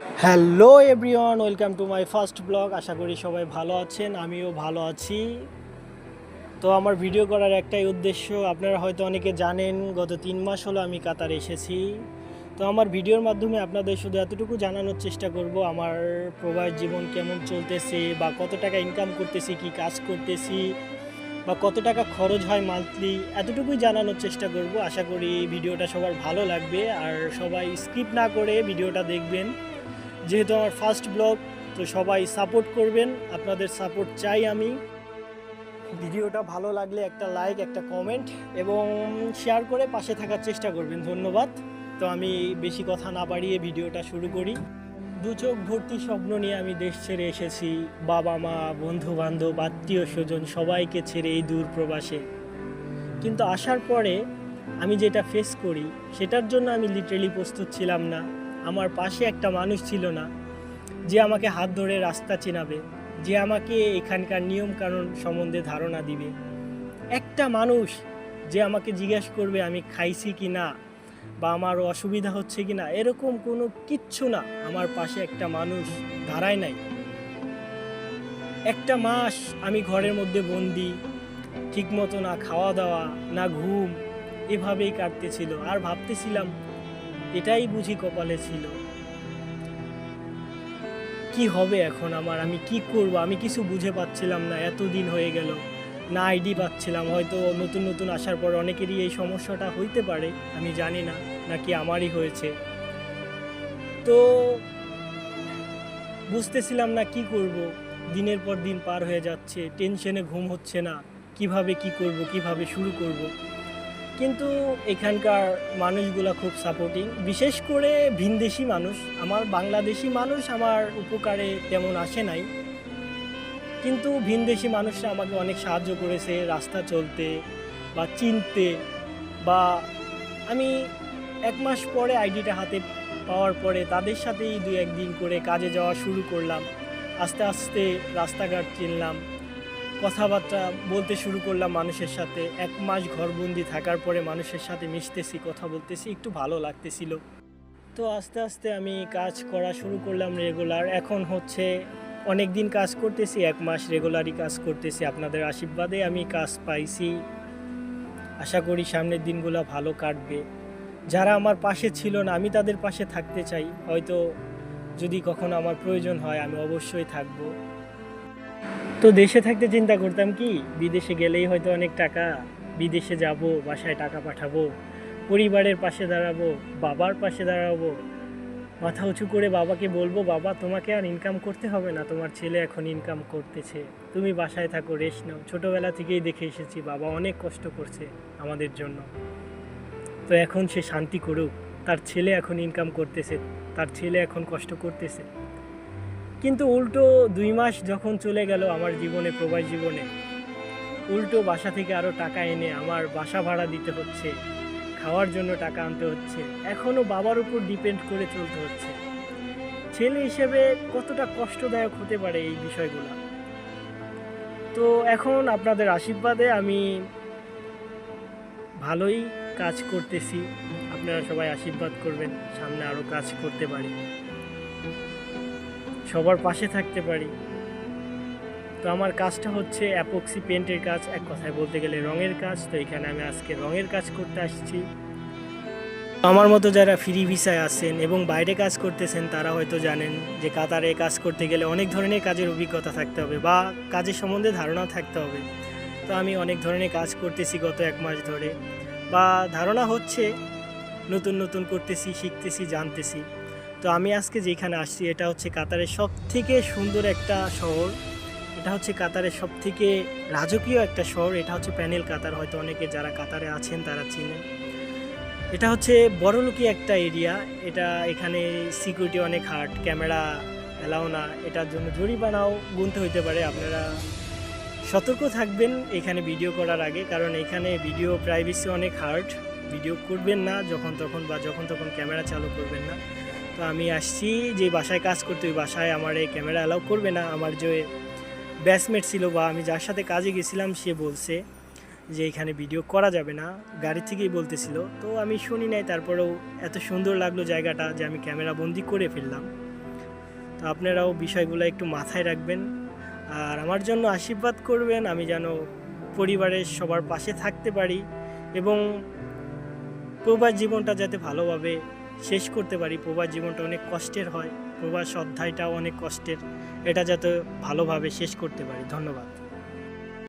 Hello everyone, welcome to my first blog. আশা করি সবাই ভালো আছেন, আমিও ভালো আছি। তো আমার ভিডিও করার একটাই উদ্দেশ্য, আপনারা হয়তো অনেকে জানেন, গত তিন মাস হলো আমি কাতার এসেছি। তো আমার ভিডিওর মাধ্যমে আপনাদের শুধু এতটুকু জানানোর চেষ্টা করব, আমার প্রবাস জীবন কেমন চলতেছে, বা কত টাকা ইনকাম করতেছি, কি কাজ করতেছি, বা কত টাকা খরচ হয় মান্থলি এতটুকুই জানানোর চেষ্টা করব। আশা করি ভিডিওটা সবার ভালো লাগবে, আর সবাই স্কিপ না করে ভিডিওটা দেখবেন। যেহেতু আমার ফার্স্ট ব্লগ তো সবাই সাপোর্ট করবেন, আপনাদের সাপোর্ট চাই আমি। ভিডিওটা ভালো লাগলে একটা লাইক একটা কমেন্ট এবং শেয়ার করে পাশে থাকার চেষ্টা করবেন, ধন্যবাদ। তো আমি বেশি কথা না বাড়িয়ে ভিডিওটা শুরু করি। দু চোখ ভর্তি স্বপ্ন নিয়ে আমি দেশ ছেড়ে এসেছি। বাবা মা বন্ধু বান্ধব আত্মীয় স্বজন সবাইকে ছেড়ে এই দূর প্রবাসে। কিন্তু আসার পরে আমি যেটা ফেস করি, সেটার জন্য আমি লিটারেলি প্রস্তুত ছিলাম না। আমার পাশে একটা মানুষ ছিল না, যে আমাকে হাত ধরে রাস্তা চেনাবে, যে আমাকে এখানকার নিয়ম কানুন সম্বন্ধে ধারণা দিবে। একটা মানুষ যে আমাকে জিজ্ঞেস করবে, আমি খাইছি কি না? বা আমার অসুবিধা হচ্ছে কি না? এরকম কোনো কিচ্ছু না আমার পাশে একটা মানুষ দাঁড়ায় নাই। একটা মাস আমি ঘরের মধ্যে বন্দি, ঠিকমতো না খাওয়া দাওয়া, না ঘুম, এভাবেই কাটতেছিল। আর ভাবতেছিলাম এটাই বুঝি কপালে ছিল। কি হবে এখন আমার? আমি কি করব? আমি কিছু বুঝে পাচ্ছিলাম না। এত দিন হয়ে গেল। না আইডি পাচ্ছিলাম। হয়তো নতুন নতুন আসার পর অনেকেরই এই সমস্যাটা হইতে পারে। আমি জানি না। নাকি আমারই হয়েছে। তো বুঝতেছিলাম না কি করব? দিনের পর দিন পার হয়ে যাচ্ছে। টেনশনে ঘুম হচ্ছে না। কীভাবে কি করব? কীভাবে শুরু করব? কিন্তু এখানকার মানুষগুলো খুব সাপোর্টিং বিশেষ করে ভিনদেশি মানুষ। আমার বাংলাদেশি মানুষ আমার উপকারে তেমন আসে নাই। কিন্তু ভিনদেশি মানুষরা আমাকে অনেক সাহায্য করেছে রাস্তা চলতে বা চিনতে বা আমি এক মাস পরে আইডিটা হাতে পাওয়ার পরে তাদের সাথেই দু একদিন করে কাজে যাওয়া শুরু করলাম। আস্তে আস্তে রাস্তাঘাট চিনলাম। কথাবার্তা বলতে শুরু করলাম মানুষের সাথে। এক মাস ঘরবন্দি থাকার পরে মানুষের সাথে মিশতেছি, কথা বলতেছি, একটু ভালো লাগতেছিল। তো আস্তে আস্তে আমি কাজ করা শুরু করলাম রেগুলার। এখন হচ্ছে অনেক দিন কাজ করতেছি, এক মাস রেগুলারই কাজ করতেছি। আপনাদের আশীর্বাদে আমি কাজ পাইছি। আশা করি সামনের দিনগুলো ভালো কাটবে। যারা আমার পাশে ছিল না, আমি তাদের পাশে থাকতে চাই। হয়তো যদি কখনো আমার প্রয়োজন হয়, আমি অবশ্যই থাকব। তো দেশে থাকতে চিন্তা করতাম কি, বিদেশে গেলেই হয়তো অনেক টাকা, বিদেশে যাব, বাসায় টাকা পাঠাবো, পরিবারের পাশে দাঁড়াবো, বাবার পাশে দাঁড়াবো, মাথা উঁচু করে বাবাকে বলব, বাবা, তোমাকে আর ইনকাম করতে হবে না, তোমার ছেলে এখন ইনকাম করতেছে। তুমি বাসায় থাকো রেস্ট নাও। ছোটোবেলা থেকেই দেখে এসেছি, বাবা অনেক কষ্ট করছে আমাদের জন্য। তো এখন সে শান্তি করুক, তার ছেলে এখন ইনকাম করতেছে, তার ছেলে এখন কষ্ট করতেছে। কিন্তু উল্টো দুই মাস যখন চলে গেল আমার জীবনে, প্রবাস জীবনে, উল্টো বাসা থেকে আরও টাকা এনে আমার বাসা ভাড়া দিতে হচ্ছে, খাওয়ার জন্য টাকা আনতে হচ্ছে এখনও বাবার উপর ডিপেন্ড করে চলতে হচ্ছে। ছেলে হিসেবে কতটা কষ্টদায়ক হতে পারে এই বিষয়গুলো? তো এখন আপনাদের আশীর্বাদে আমি ভালোই কাজ করতেছি। আপনারা সবাই আশীর্বাদ করবেন, সামনে আরও কাজ করতে পারি। সবার পাশে থাকতে পারি। তো আমার কাজটা হচ্ছে অ্যাপক্সি পেন্টের কাজ, এক কথায় বলতে গেলে রঙের কাজ। তো এখানে আমি আজকে রঙের কাজ করতে আসছি। আমার মতো যারা ফ্রি ভিসায় আছেন এবং বাইরে কাজ করতেছেন, তারা হয়তো জানেন যে কাতারে কাজ করতে গেলে অনেক ধরনের কাজের অভিজ্ঞতা থাকতে হবে বা কাজের সম্বন্ধে ধারণা থাকতে হবে। তো আমি অনেক ধরনের কাজ করতেছি গত এক মাস ধরে। বা ধারণা হচ্ছে, নতুন নতুন করতেছি, শিখতেছি, জানতেছি। তো আমি আজকে যেখানে আসছি, এটা হচ্ছে কাতারের সব থেকে সুন্দর একটা শহর। এটা হচ্ছে কাতারের সব থেকে রাজকীয় একটা শহর। এটা হচ্ছে প্যানেল কাতার। হয়তো অনেকে যারা কাতারে আছেন, তারা চিনেন। এটা হচ্ছে বড়লোকি একটা এরিয়া। এটা এখানে সিকিউরিটি অনেক হার্ড ক্যামেরা অ্যালাও না। এটার জন্য জরিমানাও গুনতে হইতে পারে। আপনারা সতর্ক থাকবেন এখানে ভিডিও করার আগে, কারণ এখানে ভিডিও প্রাইভেসি অনেক হার্ড ভিডিও করবেন না যখন তখন বা যখন তখন ক্যামেরা চালু করবেন না। আমি আসছি, যে বাসায় কাজ করতে, ওই বাসায় আমার এই ক্যামেরা অ্যালাউ করবে না। আমার যে ব্যাচমেট ছিল বা আমি যার সাথে কাজে গেছিলাম, সে বলছে যে এখানে ভিডিও করা যাবে না। গাড়ি থেকেই বলতেছিল। তো আমি শুনি নাই, তারপরেও এত সুন্দর লাগল জায়গাটা যে আমি ক্যামেরা বন্দি করে ফেললাম। তো আপনারাও বিষয়গুলো একটু মাথায় রাখবেন আর আমার জন্য আশীর্বাদ করবেন, আমি যেন পরিবারের সবার পাশে থাকতে পারি এবং প্রবাস জীবনটা যাতে ভালোভাবে শেষ করতে পারি। প্রবাস জীবনটা অনেক কষ্টের হয়। প্রবাস অধ্যায়টাও অনেক কষ্টের। এটা যাতে ভালোভাবে শেষ করতে পারি। ধন্যবাদ।